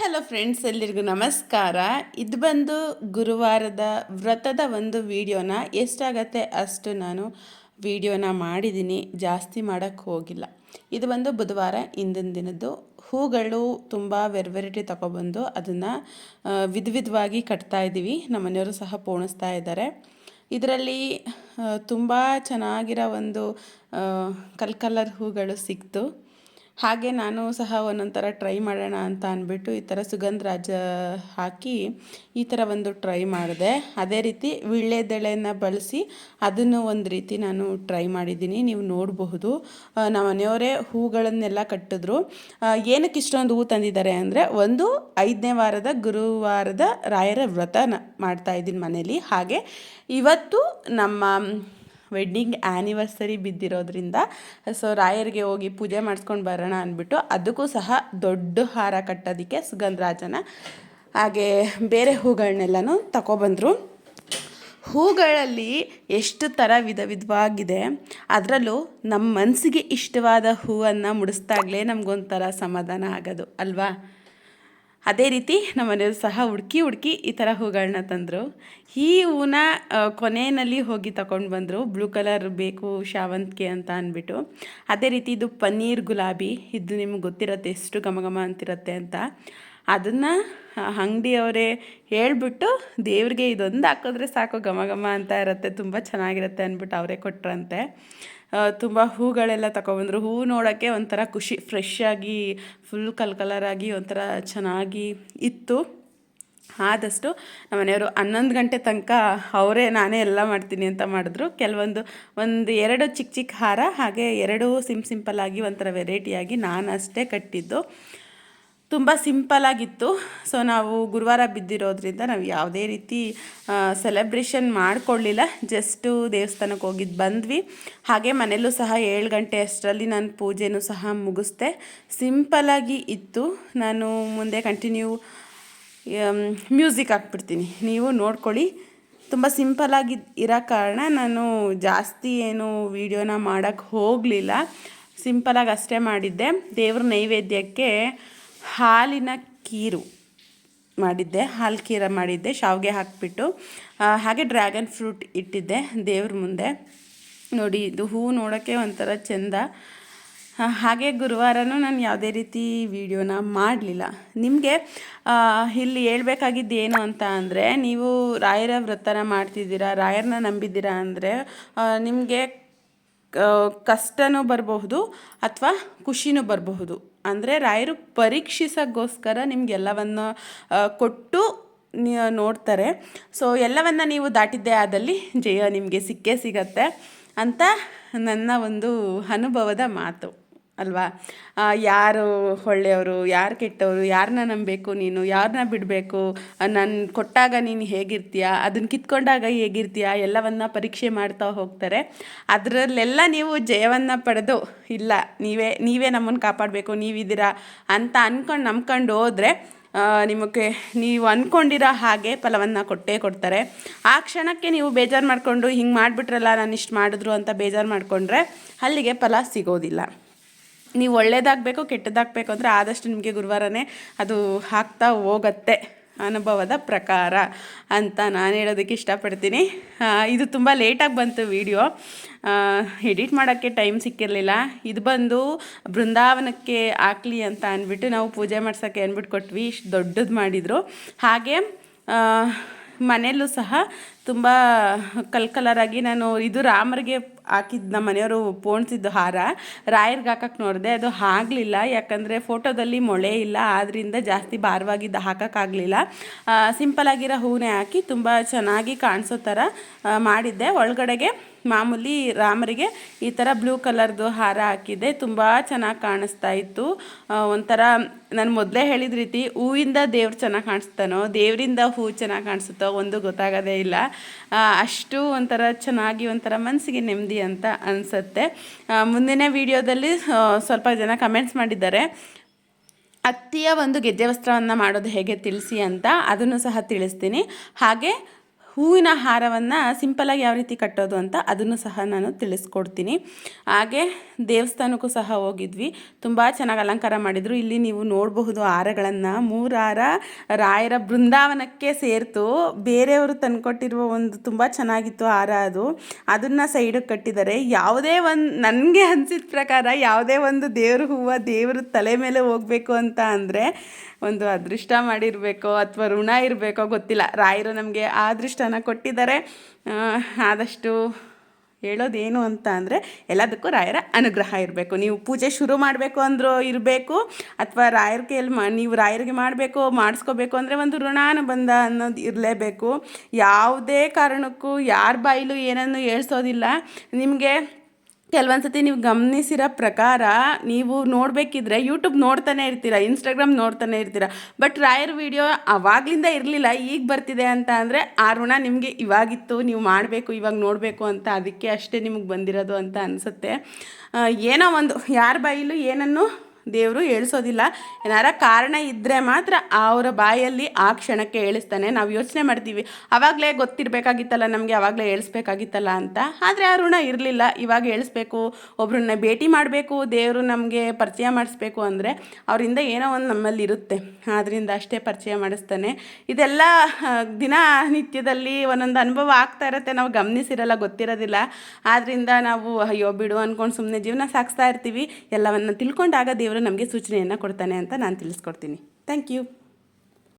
Hello friends ಎಲ್ಲರಿಗೂ ನಮಸ್ಕಾರ. ಇದು ಬಂದು ಗುರುವಾರದ ವ್ರತದ ಒಂದು ವಿಡಿಯೋನ ಎಷ್ಟಾಗತ್ತೆ ಅಷ್ಟು ನಾನು ವಿಡಿಯೋನ ಮಾಡಿದ್ದೀನಿ ಜಾಸ್ತಿ ಮಾಡೋಕ್ಕೆ ಹೋಗಿಲ್ಲ. ಇದು ಬಂದು ಬುಧವಾರ ಹಿಂದಿನ ದಿನದ್ದು. ಹೂಗಳು ತುಂಬ ವೆರ್ ವೆರೈಟಿ ತಗೊಬಂದು ಅದನ್ನು ವಿಧ ವಿಧವಾಗಿ ಕಟ್ತಾ ಇದ್ದೀವಿ ನಮ್ಮ ಮನೆಯವರು ಸಹ ಪೋಣಿಸ್ತಾ ಇದ್ದಾರೆ. ಇದರಲ್ಲಿ ತುಂಬ ಚೆನ್ನಾಗಿರೋ ಒಂದು ಕಲ್ ಕಲರ್ ಹೂಗಳು ಸಿಕ್ತು. ಹಾಗೆ ನಾನು ಸಹ ಒಂದೊಂಥರ ಥರ ಟ್ರೈ ಮಾಡೋಣ ಅಂತ ಅಂದ್ಬಿಟ್ಟು ಈ ಥರ ಸುಗಂಧರಾಜ ಹಾಕಿ ಈ ಥರ ಒಂದು ಟ್ರೈ ಮಾಡಿದೆ. ಅದೇ ರೀತಿ ವೀಳ್ಯದೆಳೆನ ಬಳಸಿ ಅದನ್ನು ಒಂದು ರೀತಿ ನಾನು ಟ್ರೈ ಮಾಡಿದ್ದೀನಿ. ನೀವು ನೋಡಬಹುದು. ನಮ್ಮ ಮನೆಯವರೇ ಹೂಗಳನ್ನೆಲ್ಲ ಕಟ್ಟಿದ್ರು. ಏನಕ್ಕೆ ಇಷ್ಟೊಂದು ಹೂ ತಂದಿದ್ದಾರೆ ಅಂದರೆ ಒಂದು ಐದನೇ ವಾರದ ಗುರುವಾರದ ರಾಯರ ವ್ರತ ಮಾಡ್ತಾ ಇದ್ದೀನಿ ಮನೇಲಿ. ಹಾಗೆ ಇವತ್ತು ನಮ್ಮ ವೆಡ್ಡಿಂಗ್ ಆ್ಯನಿವರ್ಸರಿ ಬಿದ್ದಿರೋದ್ರಿಂದ ಸೊ ರಾಯರಿಗೆ ಹೋಗಿ ಪೂಜೆ ಮಾಡಿಸ್ಕೊಂಡು ಬರೋಣ ಅಂದ್ಬಿಟ್ಟು ಅದಕ್ಕೂ ಸಹ ದೊಡ್ಡ ಹಾರ ಕಟ್ಟೋದಕ್ಕೆ ಸುಗಂಧರಾಜನ, ಹಾಗೆ ಬೇರೆ ಹೂಗಳನ್ನೆಲ್ಲನೂ ತಗೊಬಂದರು ಹೂಗಳಲ್ಲಿ ಎಷ್ಟು ಥರ ವಿಧ ವಿಧವಾಗಿದೆ, ಅದರಲ್ಲೂ ನಮ್ಮ ಮನಸ್ಸಿಗೆ ಇಷ್ಟವಾದ ಹೂವನ್ನು ಮುಡಿಸ್ದಾಗಲೇ ನಮಗೊಂಥರ ಸಮಾಧಾನ ಆಗೋದು, ಅಲ್ವಾ? ಅದೇ ರೀತಿ ನಮ್ಮ ಮನೆಯವರು ಸಹ ಹುಡುಕಿ ಹುಡುಕಿ ಈ ಥರ ಹೂಗಳನ್ನ ತಂದರು. ಈ ಹೂನ ಕೊನೆಯಲ್ಲಿ ಹೋಗಿ ತಗೊಂಡು ಬಂದರು. ಬ್ಲೂ ಕಲರ್ ಬೇಕು ಶಾವಂತಿಗೆ ಅಂತ ಅಂದ್ಬಿಟ್ಟು. ಅದೇ ರೀತಿ ಇದು ಪನ್ನೀರ್ ಗುಲಾಬಿ. ಇದು ನಿಮ್ಗೆ ಗೊತ್ತಿರುತ್ತೆ ಎಷ್ಟು ಘಮ ಘಮ ಅಂತಿರುತ್ತೆ ಅಂತ. ಅದನ್ನು ಅಂಗಡಿಯವರೇ ಹೇಳ್ಬಿಟ್ಟು ದೇವ್ರಿಗೆ ಇದೊಂದು ಹಾಕಿದ್ರೆ ಸಾಕು ಘಮ ಘಮ ಅಂತ ಇರುತ್ತೆ. ತುಂಬ ಚೆನ್ನಾಗಿರುತ್ತೆ ಅಂದ್ಬಿಟ್ಟು ಅವರೇ ಕೊಟ್ರಂತೆ. ತುಂಬ ಹೂಗಳೆಲ್ಲ ತಗೊಬಂದರು ಹೂ ನೋಡೋಕ್ಕೆ ಒಂಥರ ಖುಷಿ ಫ್ರೆಶ್ ಆಗಿ ಫುಲ್ ಕಲ್ ಕಲರಾಗಿ ಒಂಥರ ಚೆನ್ನಾಗಿ ಇತ್ತು. ಆದಷ್ಟು ನಮ್ಮನೆಯವರು ಹನ್ನೊಂದು ಗಂಟೆ ತನಕ ಅವರೇ, ನಾನೇ ಎಲ್ಲ ಮಾಡ್ತೀನಿ ಅಂತ ಮಾಡಿದ್ರು. ಕೆಲವೊಂದು, ಒಂದು ಎರಡು ಚಿಕ್ಕ ಚಿಕ್ಕ ಹಾರ, ಹಾಗೆ ಎರಡು ಸಿಂಪ್ ಸಿಂಪಲ್ಲಾಗಿ ಒಂಥರ ವೆರೈಟಿಯಾಗಿ ನಾನು ಅಷ್ಟೇ ಕಟ್ಟಿದ್ದು. ತುಂಬ ಸಿಂಪಲಾಗಿತ್ತು ಸೊ ನಾವು ಗುರುವಾರ ಬಿದ್ದಿರೋದ್ರಿಂದ ನಾವು ಯಾವುದೇ ರೀತಿ ಸೆಲೆಬ್ರೇಷನ್ ಮಾಡಿಕೊಳ್ಳಿಲ್ಲ. ಜಸ್ಟು ದೇವಸ್ಥಾನಕ್ಕೆ ಹೋಗಿದ್ದು ಬಂದ್ವಿ. ಹಾಗೆ ಮನೆಯಲ್ಲೂ ಸಹ ಏಳು ಗಂಟೆ ಅಷ್ಟರಲ್ಲಿ ನಾನು ಪೂಜೆನೂ ಸಹ ಮುಗಿಸ್ದೆ. ಸಿಂಪಲಾಗಿ ಇತ್ತು. ನಾನು ಮುಂದೆ ಕಂಟಿನ್ಯೂ ಮ್ಯೂಸಿಕ್ ಹಾಕ್ಬಿಡ್ತೀನಿ. ನೀವು ನೋಡ್ಕೊಳ್ಳಿ. ತುಂಬ ಸಿಂಪಲಾಗಿ ಇರೋ ಕಾರಣ ನಾನು ಜಾಸ್ತಿ ಏನು ವೀಡಿಯೋನ ಮಾಡೋಕ್ಕೆ ಹೋಗಲಿಲ್ಲ. ಸಿಂಪಲಾಗಿ ಅಷ್ಟೇ ಮಾಡಿದ್ದೆ. ದೇವ್ರ ನೈವೇದ್ಯಕ್ಕೆ ಹಾಲಿನ ಕೀರು ಮಾಡಿದ್ದೆ, ಹಾಲು ಕೀರ ಮಾಡಿದ್ದೆ, ಶಾವಿಗೆ ಹಾಕಿಬಿಟ್ಟು ಹಾಗೆ ಡ್ರ್ಯಾಗನ್ ಫ್ರೂಟ್ ಇಟ್ಟಿದ್ದೆ ದೇವ್ರ ಮುಂದೆ. ನೋಡಿ, ಇದು ಹೂ ನೋಡೋಕ್ಕೆ ಒಂಥರ ಚೆಂದ. ಹಾಗೆ ಗುರುವಾರನೂ ನಾನು ಯಾವುದೇ ರೀತಿ ವಿಡಿಯೋನ ಮಾಡಲಿಲ್ಲ. ನಿಮಗೆ ಇಲ್ಲಿ ಹೇಳ್ಬೇಕಾಗಿದ್ದು ಏನು ಅಂತ ಅಂದರೆ, ನೀವು ರಾಯರ ವ್ರತನ ಮಾಡ್ತಿದ್ದೀರಾ ರಾಯರನ್ನ ನಂಬಿದ್ದೀರಾ ಅಂದರೆ ನಿಮಗೆ ಕಷ್ಟನೂ ಬರಬಹುದು ಅಥವಾ ಖುಷಿನೂ ಬರಬಹುದು. ಅಂದರೆ ರಾಯರು ಪರೀಕ್ಷಿಸೋಕ್ಕೋಸ್ಕರ ನಿಮಗೆಲ್ಲವನ್ನು ಕೊಟ್ಟು ನೋಡ್ತಾರೆ. ಸೊ ಎಲ್ಲವನ್ನು ನೀವು ದಾಟಿದ್ದೇ ಆದಲ್ಲಿ ಜಯ ನಿಮಗೆ ಸಿಕ್ಕೇ ಸಿಗತ್ತೆ ಅಂತ ನನ್ನ ಒಂದು ಅನುಭವದ ಮಾತು. ಅಲ್ವಾ? ಯಾರು ಒಳ್ಳೆಯವರು, ಯಾರು ಕೆಟ್ಟವರು ಯಾರನ್ನ ನಂಬಬೇಕು ನೀನು ಯಾರನ್ನ ಬಿಡಬೇಕು? ನಾನು ಕೊಟ್ಟಾಗ ನೀನು ಹೇಗಿರ್ತೀಯ? ಅದನ್ನು ಕಿತ್ಕೊಂಡಾಗ ಹೇಗಿರ್ತೀಯ? ಎಲ್ಲವನ್ನು ಪರೀಕ್ಷೆ ಮಾಡ್ತಾ ಹೋಗ್ತಾರೆ. ಅದರಲ್ಲೆಲ್ಲ ನೀವು ಜಯವನ್ನು ಪಡೆದು, ಇಲ್ಲ, ನೀವೇ ನೀವೇ ನಮ್ಮನ್ನು ಕಾಪಾಡಬೇಕು, ನೀವಿದ್ದೀರಾ ಅಂತ ಅಂದ್ಕೊಂಡು ನಂಬ್ಕೊಂಡು ಹೋದರೆ ನಿಮಗೆ, ನೀವು ಅಂದ್ಕೊಂಡಿರೋ ಹಾಗೆ ಫಲವನ್ನು ಕೊಟ್ಟೇ ಕೊಡ್ತಾರೆ. ಆ ಕ್ಷಣಕ್ಕೆ ನೀವು ಬೇಜಾರು ಮಾಡಿಕೊಂಡು, ಹಿಂಗೆ ಮಾಡಿಬಿಟ್ರಲ್ಲ, ನಾನು ಇಷ್ಟು ಮಾಡಿದ್ರು ಅಂತ ಬೇಜಾರು ಮಾಡಿಕೊಂಡ್ರೆ, ಅಲ್ಲಿಗೆ ಫಲ ಸಿಗೋದಿಲ್ಲ. ನೀವು ಒಳ್ಳೇದಾಗಬೇಕು, ಕೆಟ್ಟದಾಗಬೇಕು ಅಂದರೆ ಆದಷ್ಟು ನಿಮಗೆ ಗುರುವಾರನೇ ಅದು ಹಾಕ್ತಾ ಹೋಗತ್ತೆ, ಅನುಭವದ ಪ್ರಕಾರ ಅಂತ ನಾನು ಹೇಳೋದಕ್ಕೆ ಇಷ್ಟಪಡ್ತೀನಿ. ಇದು ತುಂಬ ಲೇಟಾಗಿ ಬಂತು ವಿಡಿಯೋ ಎಡಿಟ್ ಮಾಡೋಕ್ಕೆ ಟೈಮ್ ಸಿಕ್ಕಿರಲಿಲ್ಲ. ಇದು ಬಂದು ಬೃಂದಾವನಕ್ಕೆ ಹಾಕ್ಲಿ ಅಂತ ಅಂದ್ಬಿಟ್ಟು ನಾವು ಪೂಜೆ ಮಾಡ್ಸೋಕ್ಕೆ ಅಂದ್ಬಿಟ್ಟು ಕೊಟ್ವಿ, ಇಷ್ಟು ದೊಡ್ಡದು ಮಾಡಿದರು. ಹಾಗೆ ಮನೆಯಲ್ಲೂ ಸಹ ತುಂಬ ಕಲ್ ಕಲರಾಗಿ ನಾನು ಇದು ರಾಮರಿಗೆ ಹಾಕಿದ್ದು ನಮ್ಮ ಮನೆಯವರು ಪೋಣಿಸಿದ್ದು ಹಾರ. ರಾಯರ್ಗೆ ಹಾಕಕ್ಕೆ ನೋಡಿದೆ, ಅದು ಆಗಲಿಲ್ಲ. ಯಾಕಂದರೆ ಫೋಟೋದಲ್ಲಿ ಮೊಳೆ ಇಲ್ಲ ಆದ್ದರಿಂದ ಜಾಸ್ತಿ ಭಾರವಾಗಿದ್ದು ಹಾಕೋಕ್ಕಾಗಲಿಲ್ಲ ಸಿಂಪಲಾಗಿರೋ ಹೂವನ್ನೇ ಹಾಕಿ ತುಂಬ ಚೆನ್ನಾಗಿ ಕಾಣಿಸೋ ಥರ ಮಾಡಿದ್ದೆ. ಒಳಗಡೆಗೆ ಮಾಮೂಲಿ ರಾಮರಿಗೆ ಈ ಥರ ಬ್ಲೂ ಕಲರ್ದು ಹಾರ ಹಾಕಿದ್ದೆ. ತುಂಬ ಚೆನ್ನಾಗಿ ಕಾಣಿಸ್ತಾ ಇತ್ತು. ಒಂಥರ ನಾನು ಮೊದಲೇ ಹೇಳಿದ ರೀತಿ ಹೂವಿಂದ ದೇವ್ರು ಚೆನ್ನಾಗಿ ಕಾಣಿಸ್ತಾನೋ, ದೇವರಿಂದ ಹೂ ಚೆನ್ನಾಗಿ ಕಾಣಿಸುತ್ತೋ ಒಂದು ಗೊತ್ತಾಗೋದೇ ಇಲ್ಲ. ಅಷ್ಟು ಒಂಥರ ಚೆನ್ನಾಗಿ ಒಂಥರ ಮನಸ್ಸಿಗೆ ನೆಮ್ಮದಿ ಅಂತ ಅನಿಸುತ್ತೆ. ಮುಂದಿನ ವಿಡಿಯೋದಲ್ಲಿ ಸ್ವಲ್ಪ ಜನ ಕಮೆಂಟ್ಸ್ ಮಾಡಿದ್ದಾರೆ. ಅತ್ತಿಯ ಒಂದು ಗೆಜ್ಜೆ ವಸ್ತ್ರವನ್ನು ಮಾಡೋದು ಹೇಗೆ ತಿಳಿಸಿ ಅಂತ ಅದನ್ನು ಸಹ ತಿಳಿಸ್ತೀನಿ. ಹಾಗೆ ಹೂವಿನ ಹಾರವನ್ನು ಸಿಂಪಲಾಗಿ ಯಾವ ರೀತಿ ಕಟ್ಟೋದು ಅಂತ ಅದನ್ನು ಸಹ ನಾನು ತಿಳಿಸ್ಕೊಡ್ತೀನಿ. ಹಾಗೆ ದೇವಸ್ಥಾನಕ್ಕೂ ಸಹ ಹೋಗಿದ್ವಿ. ತುಂಬ ಚೆನ್ನಾಗಿ ಅಲಂಕಾರ ಮಾಡಿದರು. ಇಲ್ಲಿ ನೀವು ನೋಡಬಹುದು ಹಾರಗಳನ್ನು. ಮೂರಾರ ರಾಯರ ಬೃಂದಾವನಕ್ಕೆ ಸೇರ್ತು. ಬೇರೆಯವರು ತಂದುಕೊಟ್ಟಿರುವ ಒಂದು ತುಂಬ ಚೆನ್ನಾಗಿತ್ತು ಹಾರ ಅದು. ಅದನ್ನು ಸೈಡಿಗೆ ಕಟ್ಟಿದ್ದಾರೆ. ಯಾವುದೇ ಒಂದು, ನನಗೆ ಅನಿಸಿದ ಪ್ರಕಾರ ಯಾವುದೇ ಒಂದು ದೇವ್ರ ಹೂವು ದೇವರ ತಲೆ ಮೇಲೆ ಹೋಗಬೇಕು ಅಂತ ಅಂದರೆ ಒಂದು ಅದೃಷ್ಟ ಮಾಡಿರಬೇಕೋ ಅಥವಾ ಋಣ ಇರಬೇಕೋ ಗೊತ್ತಿಲ್ಲ. ರಾಯರು ನಮಗೆ ಆ ಅದೃಷ್ಟನ ಕೊಟ್ಟಿದ್ದಾರೆ. ಆದಷ್ಟು ಹೇಳೋದೇನು ಅಂತ ಅಂದರೆ ಎಲ್ಲದಕ್ಕೂ ರಾಯರ ಅನುಗ್ರಹ ಇರಬೇಕು. ನೀವು ಪೂಜೆ ಶುರು ಮಾಡಬೇಕು ಅಂದರೂ ಇರಬೇಕು ಅಥವಾ ರಾಯರ ಕೈಯಲ್ಲಿ ಮಾ, ನೀವು ರಾಯರಿಗೆ ಮಾಡಬೇಕು, ಮಾಡಿಸ್ಕೋಬೇಕು ಅಂದರೆ ಒಂದು ಋಣಾನುಬಂಧ ಅನ್ನೋದು ಇರಲೇಬೇಕು. ಯಾವುದೇ ಕಾರಣಕ್ಕೂ ಯಾರ ಬಾಯಿಲು ಏನನ್ನು ಹೇಳ್ಸೋದಿಲ್ಲ. ನಿಮಗೆ ಕೆಲವೊಂದು ಸತಿ ನೀವು ಗಮನಿಸಿರೋ ಪ್ರಕಾರ ನೀವು ನೋಡಬೇಕಿದ್ರೆ ಯೂಟ್ಯೂಬ್ ನೋಡ್ತಾನೆ ಇರ್ತೀರ ಇನ್ಸ್ಟಾಗ್ರಾಮ್ ನೋಡ್ತಾನೆ ಇರ್ತೀರ. ಬಟ್ ರಾಯರ್ ವಿಡಿಯೋ ಅವಾಗಲಿಂದ ಇರಲಿಲ್ಲ, ಈಗ ಬರ್ತಿದೆ ಅಂತ ಅಂದರೆ ಆ ಋಣ ನಿಮಗೆ ಇವಾಗಿತ್ತು, ನೀವು ಮಾಡಬೇಕು, ಇವಾಗ ನೋಡಬೇಕು ಅಂತ ಅದಕ್ಕೆ ಅಷ್ಟೇ ನಿಮಗೆ ಬಂದಿರೋದು ಅಂತ ಅನಿಸುತ್ತೆ. ಏನೋ ಒಂದು, ಯಾರ ಬಾಯಿಲೂ ಏನನ್ನು ದೇವರು ಹೇಳಿಸೋದಿಲ್ಲ. ಏನಾರ ಕಾರಣ ಇದ್ದರೆ ಮಾತ್ರ ಅವರ ಬಾಯಲ್ಲಿ ಆ ಕ್ಷಣಕ್ಕೆ ಹೇಳಿಸ್ತಾನೆ. ನಾವು ಯೋಚನೆ ಮಾಡ್ತೀವಿ, ಅವಾಗಲೇ ಗೊತ್ತಿರಬೇಕಾಗಿತ್ತಲ್ಲ ನಮಗೆ ಆವಾಗಲೇ ಹೇಳಿಸ್ಬೇಕಾಗಿತ್ತಲ್ಲ ಅಂತ. ಆದರೆ ಆ ಋಣ ಇರಲಿಲ್ಲ. ಇವಾಗ ಹೇಳಿಸ್ಬೇಕು, ಒಬ್ರನ್ನ ಭೇಟಿ ಮಾಡಬೇಕು, ದೇವರು ನಮಗೆ ಪರಿಚಯ ಮಾಡಿಸ್ಬೇಕು ಅಂದರೆ ಅವರಿಂದ ಏನೋ ಒಂದು ನಮ್ಮಲ್ಲಿ ಇರುತ್ತೆ ಆದ್ದರಿಂದ ಅಷ್ಟೇ ಪರಿಚಯ ಮಾಡಿಸ್ತಾನೆ. ಇದೆಲ್ಲ ದಿನ ನಿತ್ಯದಲ್ಲಿ ಒಂದೊಂದು ಅನುಭವ ಆಗ್ತಾ ಇರುತ್ತೆ. ನಾವು ಗಮನಿಸಿರಲ್ಲ, ಗೊತ್ತಿರೋದಿಲ್ಲ. ಆದ್ದರಿಂದ ನಾವು, ಅಯ್ಯೋ, ಬಿಡು ಅಂದ್ಕೊಂಡು ಸುಮ್ಮನೆ ಜೀವನ ಸಾಗಿಸ್ತಾ ಇರ್ತೀವಿ. ಎಲ್ಲವನ್ನು ತಿಳ್ಕೊಂಡಾಗ ದೇವರು ನಮಗೆ ಸೂಚನೆಯನ್ನು ಕೊಡ್ತಾನೆ ಅಂತ ನಾನು ತಿಳಿಸ್ಕೊಡ್ತೀನಿ. Thank you